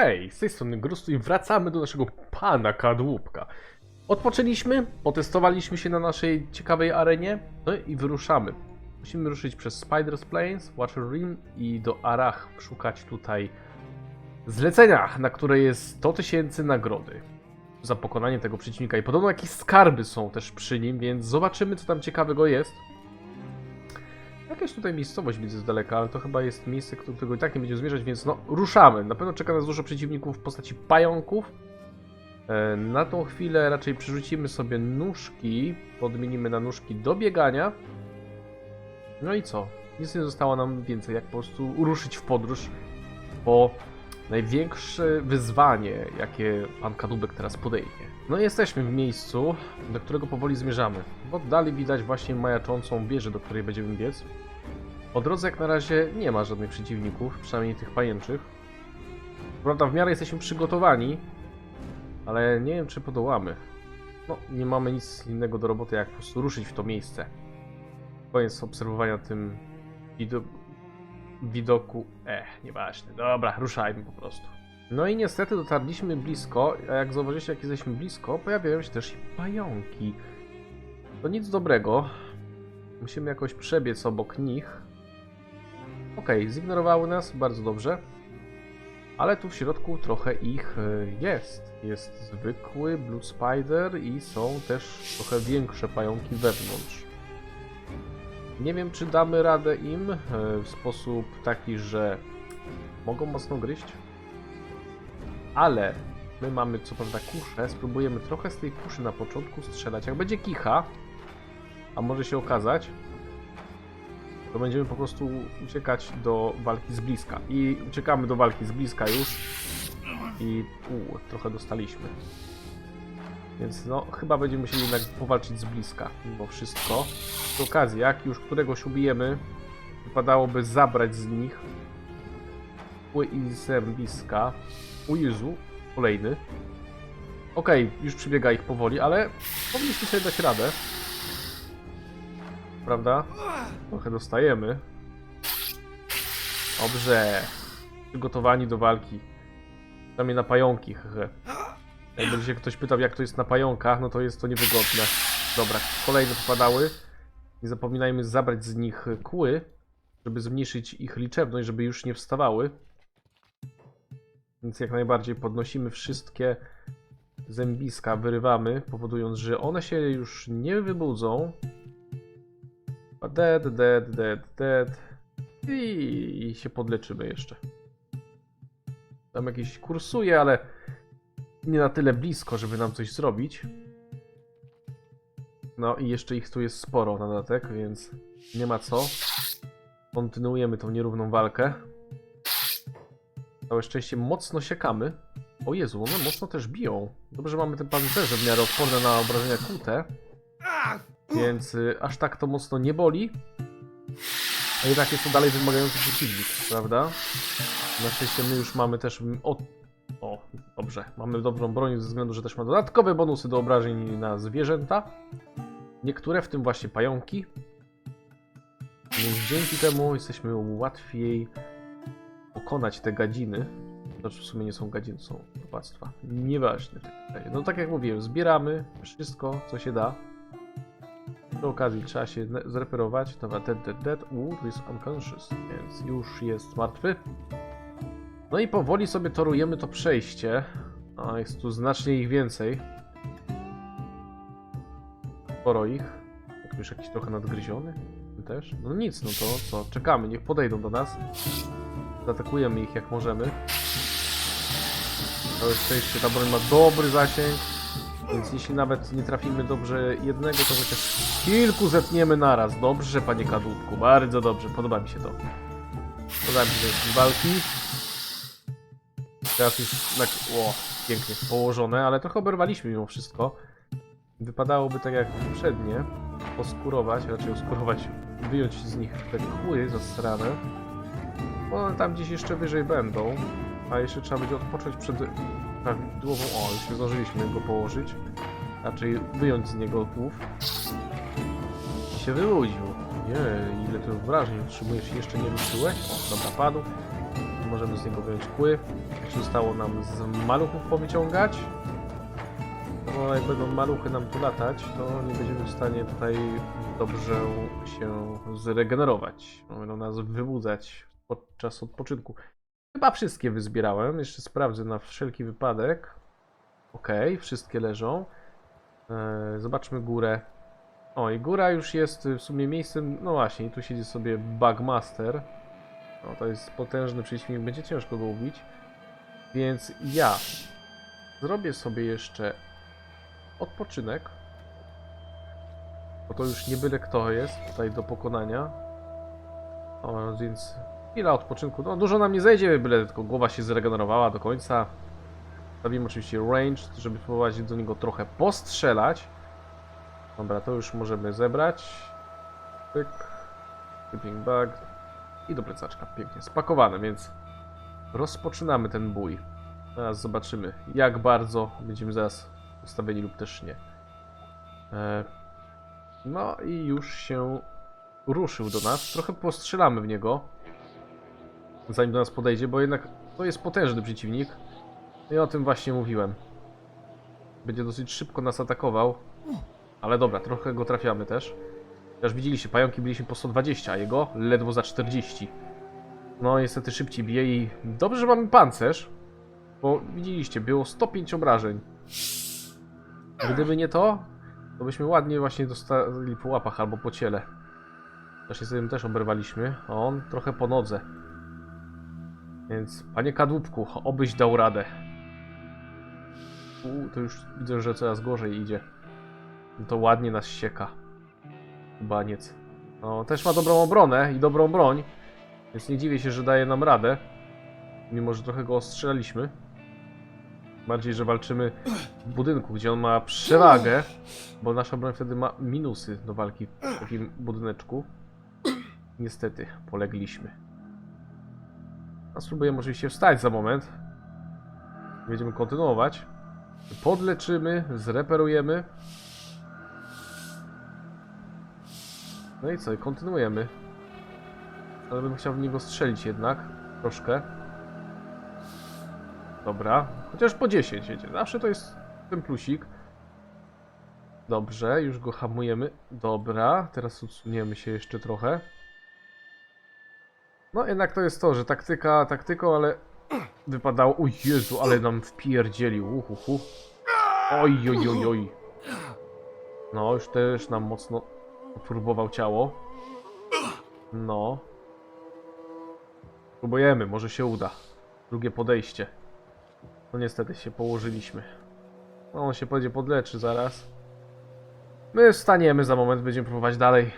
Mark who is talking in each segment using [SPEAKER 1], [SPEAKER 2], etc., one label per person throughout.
[SPEAKER 1] Hej, z tej strony Grustu i wracamy do naszego pana kadłubka. Odpoczęliśmy, potestowaliśmy się na naszej ciekawej arenie, no i wyruszamy. Musimy ruszyć przez Spider's Plains, Watcher Rim i do Arach szukać tutaj zlecenia, na które jest 100 tysięcy nagrody za pokonanie tego przeciwnika. I podobno jakieś skarby są też przy nim, więc zobaczymy co tam ciekawego jest. Jakaś tutaj miejscowość widzę z daleka, ale to chyba jest miejsce, do którego i tak nie będziemy zmierzać, więc no, ruszamy. Na pewno czeka nas dużo przeciwników w postaci pająków. E, Na tą chwilę raczej przerzucimy sobie nóżki, podmienimy na nóżki do biegania. No i co? Nic nie zostało nam więcej, jak po prostu ruszyć w podróż po największe wyzwanie, jakie pan Kadubek teraz podejmie. No i jesteśmy w miejscu, do którego powoli zmierzamy. W oddali widać właśnie majaczącą wieżę, do której będziemy biec. Po drodze jak na razie nie ma żadnych przeciwników, przynajmniej tych pajęczych. Prawda, w miarę jesteśmy przygotowani, ale nie wiem czy podołamy. No, nie mamy nic innego do roboty, jak po prostu ruszyć w to miejsce. Koniec obserwowania tym wido widoku. Eh, nieważne. Dobra, ruszajmy po prostu. No i niestety dotarliśmy blisko, a jak zauważyliście, jak jesteśmy blisko, pojawiają się też pająki. To nic dobrego. Musimy jakoś przebiec obok nich. Okej, zignorowały nas, bardzo dobrze. Ale tu w środku trochę ich e, jest. Jest zwykły Blue Spider i są też trochę większe pająki wewnątrz. Nie wiem, czy damy radę im e, w sposób taki, że mogą mocno gryźć. Ale my mamy co prawda kuszę, spróbujemy trochę z tej kuszy na początku strzelać. Jak będzie kicha, a może się okazać, to będziemy po prostu uciekać do walki z bliska. I uciekamy do walki z bliska już. I u, trochę dostaliśmy. Więc no, chyba będziemy musieli jednak powalczyć z bliska, mimo wszystko. Przy okazji, jak już któregoś ubijemy, wypadałoby zabrać z nich i zębiska. U Jezu, kolejny. Okej, już przybiega ich powoli, ale powinniśmy sobie dać radę. Prawda? Trochę dostajemy. Dobrze. Przygotowani do walki. Przynajmniej na pająki, hehe. Jak się ktoś pytał, jak to jest na pająkach, no to jest to niewygodne. Dobra, kolejne popadały. Nie zapominajmy zabrać z nich kły, żeby zmniejszyć ich liczebność, żeby już nie wstawały. Więc jak najbardziej podnosimy wszystkie zębiska, wyrywamy, powodując, że one się już nie wybudzą. A Dead, dead, dead, dead. I, się podleczymy jeszcze. Tam jakiś kursuje, ale nie na tyle blisko, żeby nam coś zrobić. No i jeszcze ich tu jest sporo na dodatek, więc nie ma co. Kontynuujemy tą nierówną walkę. Całe szczęście mocno siekamy. O Jezu, one mocno też biją. Dobrze, że mamy te pancerze w miarę odporne na obrażenia kłute. Więc y, aż tak to mocno nie boli. A jednak jest to dalej wymagający przeciwnik, prawda? Na szczęście my już mamy też... O, o, dobrze. Mamy dobrą broń ze względu, że też ma dodatkowe bonusy do obrażeń na zwierzęta. Niektóre, w tym właśnie pająki. Więc dzięki temu jesteśmy łatwiej pokonać te gadziny. Znaczy w sumie nie są gadziny, są opactwa. Nieważne. No tak jak mówiłem, zbieramy wszystko, co się da. Przy okazji trzeba się zreperować. Dobra, dead, dead, dead. Uuu, tu jest unconscious, więc już jest martwy. No i powoli sobie torujemy to przejście. A jest tu znacznie ich więcej. Sporo ich. Jak już jakiś trochę nadgryziony. Też. No nic, no to co? Czekamy, niech podejdą do nas. Zaatakujemy ich jak możemy. Całe szczęście ta broń ma dobry zasięg. Więc jeśli nawet nie trafimy dobrze jednego, to chociaż kilku zetniemy naraz. Dobrze, panie kadłubku, bardzo dobrze, podoba mi się to. Podoba mi się te walki. Teraz już tak, o, pięknie położone, ale trochę oberwaliśmy mimo wszystko. Wypadałoby tak jak poprzednie, oskurować, raczej oskurować, wyjąć z nich te kły zasrane. Bo one tam gdzieś jeszcze wyżej będą. A jeszcze trzeba będzie odpocząć przed prawidłową... O, już nie zdążyliśmy go położyć. Raczej wyjąć z niego głów. I się wyłudził. Nie, ile to wrażeń utrzymujesz, jeszcze nie ruszyłeś? O, dobra, padł. Możemy z niego wyjąć kły. Jeszcze zostało nam z maluchów powyciągać. Bo jak będą maluchy nam tu latać, to nie będziemy w stanie tutaj dobrze się zregenerować. Będą nas wybudzać podczas odpoczynku. Chyba wszystkie wyzbierałem. Jeszcze sprawdzę na wszelki wypadek. Ok, wszystkie leżą. Eee, zobaczmy górę. O, i góra już jest w sumie miejscem. No właśnie, tu siedzi sobie Bugmaster. No, to jest potężny przeciwnik, będzie ciężko go ubić. Więc ja zrobię sobie jeszcze odpoczynek. Bo to już nie byle kto jest tutaj do pokonania. O, więc chwila odpoczynku. No dużo nam nie zejdzie, byle tylko głowa się zregenerowała do końca. Robimy oczywiście range, żeby spróbować do niego trochę postrzelać. Dobra, to już możemy zebrać. Pyk. Sleeping bag. I do plecaczka. Pięknie spakowane, więc rozpoczynamy ten bój. Teraz zobaczymy, jak bardzo będziemy zaraz ustawieni lub też nie. E, no i już się ruszył do nas. Trochę postrzelamy w niego, zanim do nas podejdzie, bo jednak to jest potężny przeciwnik. I o tym właśnie mówiłem. Będzie dosyć szybko nas atakował. Ale dobra, trochę go trafiamy też. Też widzieliście, pająki byliśmy po 120, a jego ledwo za 40. No niestety szybciej bije i dobrze, że mamy pancerz. Bo widzieliście, było 105 obrażeń. Gdyby nie to, to byśmy ładnie właśnie dostali po łapach albo po ciele. Też sobie też oberwaliśmy. On trochę po nodze. Więc, panie kadłubku, obyś dał radę. U, to już widzę, że coraz gorzej idzie. No to ładnie nas sieka. Baniec. No, też ma dobrą obronę i dobrą broń. Więc nie dziwię się, że daje nam radę. Mimo, że trochę go ostrzelaliśmy. Bardziej, że walczymy w budynku, gdzie on ma przewagę. Bo nasza broń wtedy ma minusy do walki w takim budyneczku. Niestety, polegliśmy. A spróbujemy oczywiście wstać za moment. Będziemy kontynuować. Podleczymy, zreperujemy. No i co, kontynuujemy. Ale bym chciał w niego strzelić jednak. Troszkę. Dobra. Chociaż po 10 jedzie. Zawsze to jest ten plusik. Dobrze, już go hamujemy. Dobra, teraz odsuniemy się jeszcze trochę. No jednak to jest to, że taktyka taktyką, ale wypadało... O Jezu, ale nam wpierdzielił. Uhuhu. Oj, oj, oj, oj. No, już też nam mocno próbował ciało. No. Próbujemy, może się uda. Drugie podejście. No niestety się położyliśmy. No on się będzie podleczy zaraz. My wstaniemy za moment, będziemy próbować dalej.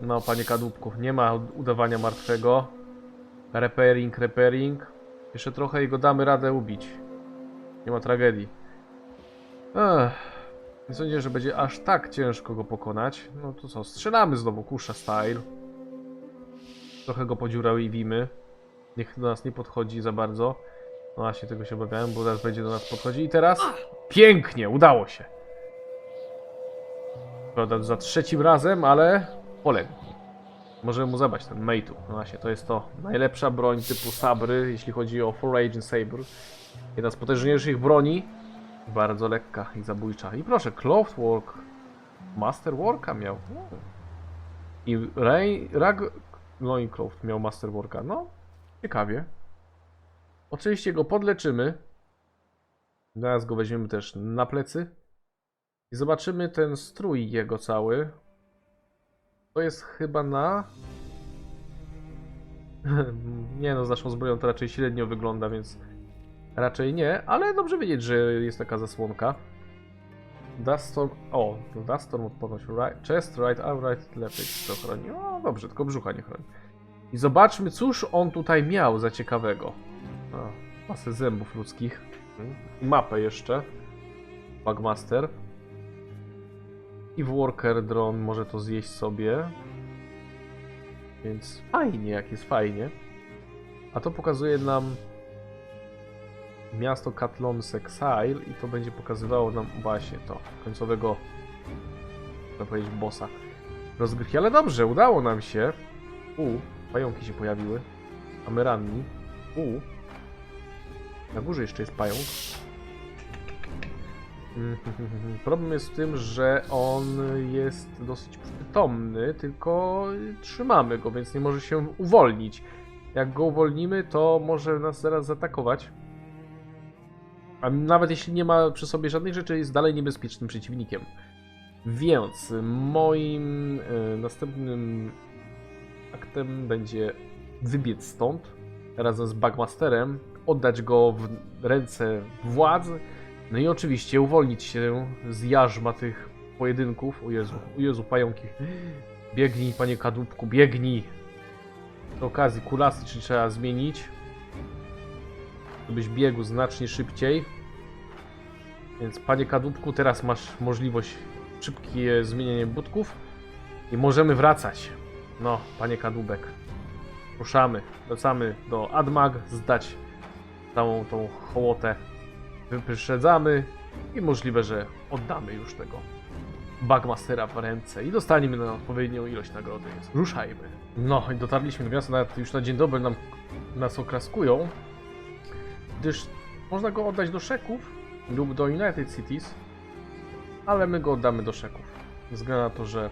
[SPEAKER 1] No, panie kadłubku, nie ma udawania martwego. Repairing, repairing. Jeszcze trochę i go damy radę ubić. Nie ma tragedii. Ech. Nie sądzę, że będzie aż tak ciężko go pokonać. No to co, strzelamy znowu, kusza style. Trochę go podziurawimy. Niech do nas nie podchodzi za bardzo. No właśnie, tego się obawiałem, bo zaraz będzie do nas podchodzi. I teraz? Pięknie, udało się. Prawda, za trzecim razem, ale poległ. Możemy mu zabrać ten Meitu. No właśnie, to jest to najlepsza broń typu sabry, jeśli chodzi o Foraging Saber. Jedna z potężniejszych broni. Bardzo lekka i zabójcza. I proszę, Clothwork. Masterworka miał. I Ray, Rag Loincloth miał Masterworka. No, ciekawie. Oczywiście go podleczymy. Zaraz go weźmiemy też na plecy. I zobaczymy ten strój jego cały. To jest chyba na... nie no, z naszą zbroją to raczej średnio wygląda, więc raczej nie, ale dobrze wiedzieć, że jest taka zasłonka. Duststorm... O, to Duststorm odporność right, chest, right arm, right left to chroni. O, dobrze, tylko brzucha nie chroni. I zobaczmy, cóż on tutaj miał za ciekawego. Masę zębów ludzkich. Mapę jeszcze. Bugmaster. I Worker Drone może to zjeść sobie. Więc fajnie, jak jest fajnie. A to pokazuje nam miasto Katlon Exile i to będzie pokazywało nam właśnie to, końcowego, można powiedzieć, bossa rozgrywki. Ale dobrze, udało nam się. U, pająki się pojawiły. A my ranni. U. Na górze jeszcze jest pająk. Problem jest w tym, że on jest dosyć przytomny, tylko trzymamy go, więc nie może się uwolnić. Jak go uwolnimy, to może nas zaraz zaatakować. A nawet jeśli nie ma przy sobie żadnych rzeczy, jest dalej niebezpiecznym przeciwnikiem. Więc moim e, następnym aktem będzie wybiec stąd razem z Bagmasterem, oddać go w ręce władz, no i oczywiście uwolnić się z jarzma tych pojedynków. O Jezu, o Jezu, pająki. Biegnij, panie kadłubku, biegnij. Przy okazji kulasy czy trzeba zmienić, żebyś biegł znacznie szybciej. Więc panie kadłubku, teraz masz możliwość szybkie zmienienie budków i możemy wracać. No, panie kadłubek. Ruszamy, wracamy do Admag, zdać całą tą hołotę. Wyprzedzamy i możliwe, że oddamy już tego Bagmastera w ręce i dostaniemy na odpowiednią ilość nagrody. Więc ruszajmy. No i dotarliśmy do miasta, nawet już na dzień dobry nam, nas okraskują, gdyż można go oddać do Szeków lub do United Cities, ale my go oddamy do Szeków. Ze względu na to, że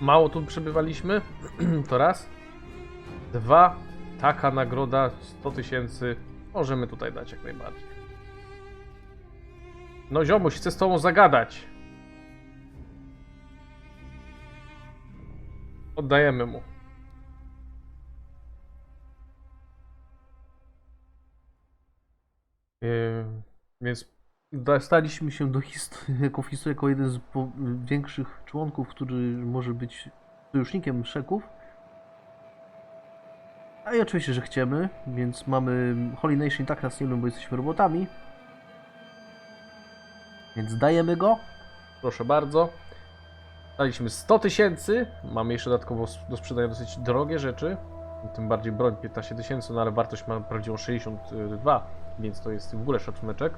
[SPEAKER 1] mało tu przebywaliśmy, to raz. Dwa, taka nagroda 100 tysięcy możemy tutaj dać jak najbardziej. No ziomuś, chcę z tobą zagadać. Oddajemy mu. Yy, więc dostaliśmy się do historii, jako historii jako jeden z większych członków, który może być sojusznikiem Szeków. A i oczywiście, że chcemy, więc mamy Holy Nation tak nas nie lubią, bo jesteśmy robotami. Więc dajemy go. Proszę bardzo. Daliśmy 100 tysięcy. Mamy jeszcze dodatkowo do sprzedania dosyć drogie rzeczy. Tym bardziej broń 15 tysięcy, no ale wartość ma prawdziwą 62, więc to jest w ogóle szacuneczek.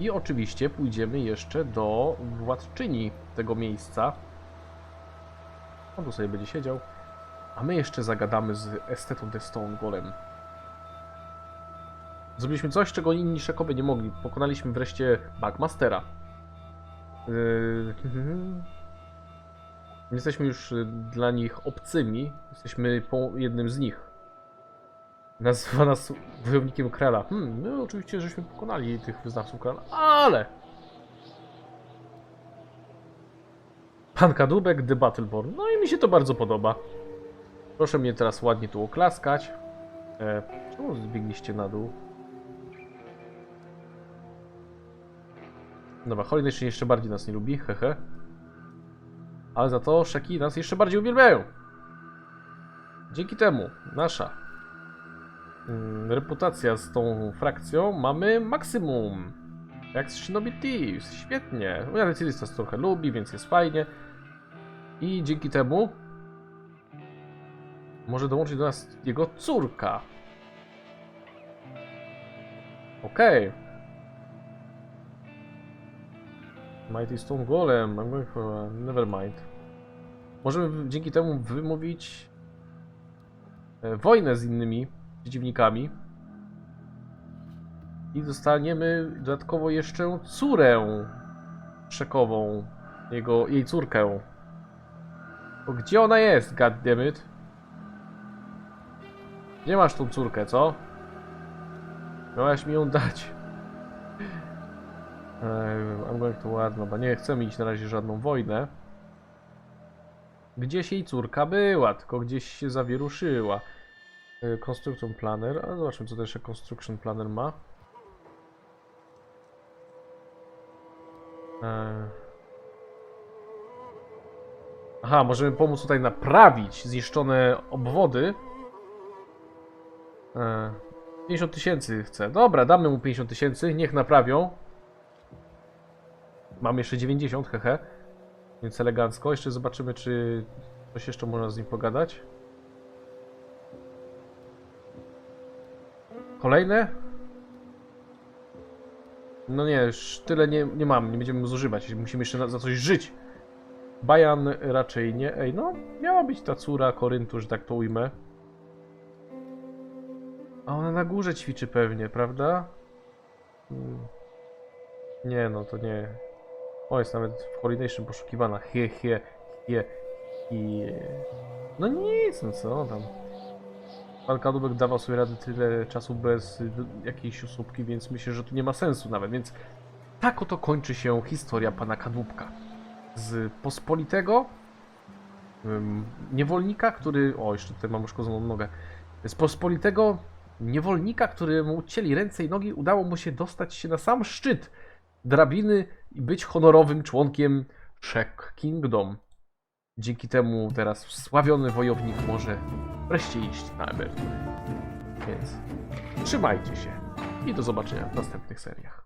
[SPEAKER 1] I oczywiście pójdziemy jeszcze do władczyni tego miejsca. On tu sobie będzie siedział. A my jeszcze zagadamy z estetą Stone Golem. Zrobiliśmy coś, czego inni szekowie nie mogli. Pokonaliśmy wreszcie Bagmastera. Yy... Jesteśmy już y, dla nich obcymi. Jesteśmy jednym z nich. Nazywa nas wojownikiem Krela. Hmm, my oczywiście żeśmy pokonali tych wyznawców Krela, ale... Pan Kadłubek, The Battleborn. No i mi się to bardzo podoba. Proszę mnie teraz ładnie tu oklaskać. E, czemu zbiegliście na dół? Dobra, Nation jeszcze bardziej nas nie lubi, hehe. Ale za to Szeki nas jeszcze bardziej uwielbiają. Dzięki temu nasza mm, reputacja z tą frakcją mamy maksimum. Jak z Shinobi Thieves, świetnie. United Cities nas trochę lubi, więc jest fajnie. I dzięki temu może dołączyć do nas jego córka. Okej. Mighty Stone Golem, I'm going for never mind. Możemy dzięki temu wymówić e, wojnę z innymi przeciwnikami. I dostaniemy dodatkowo jeszcze córę szekową, jego, jej córkę. Gdzie ona jest, goddammit? Gdzie masz tą córkę, co? Miałaś mi ją dać. I'm to war, no bo nie chcemy iść na razie żadną wojnę. Gdzieś jej córka była, tylko gdzieś się zawieruszyła. Construction Planner, a zobaczmy co też Construction Planner ma. Aha, możemy pomóc tutaj naprawić zniszczone obwody. Eee, 50 tysięcy chcę. Dobra, damy mu 50 tysięcy, niech naprawią. Mam jeszcze 90, hehe. Więc elegancko. Jeszcze zobaczymy, czy coś jeszcze można z nim pogadać. Kolejne? No nie, już tyle nie, nie mam, nie będziemy zużywać. Musimy jeszcze za coś żyć. Bajan raczej nie. Ej, no, miała być ta córa Koryntu, że tak to ujmę. A ona na górze ćwiczy pewnie, prawda? Hmm. Nie, no to nie. O, jest nawet w Nation poszukiwana. Hie, hie, hie, hie. No nic, no co tam. Pan Kadłubek dawał sobie radę tyle czasu bez jakiejś osóbki, więc myślę, że tu nie ma sensu nawet, więc tak oto kończy się historia pana Kadłubka. Z pospolitego ym, niewolnika, który... O, jeszcze tutaj mam uszkodzoną nogę. Z pospolitego niewolnika, któremu ucięli ręce i nogi, udało mu się dostać się na sam szczyt drabiny i być honorowym członkiem Shek Kingdom. Dzięki temu teraz sławiony wojownik może wreszcie iść na emeryturę. Więc trzymajcie się i do zobaczenia w następnych seriach.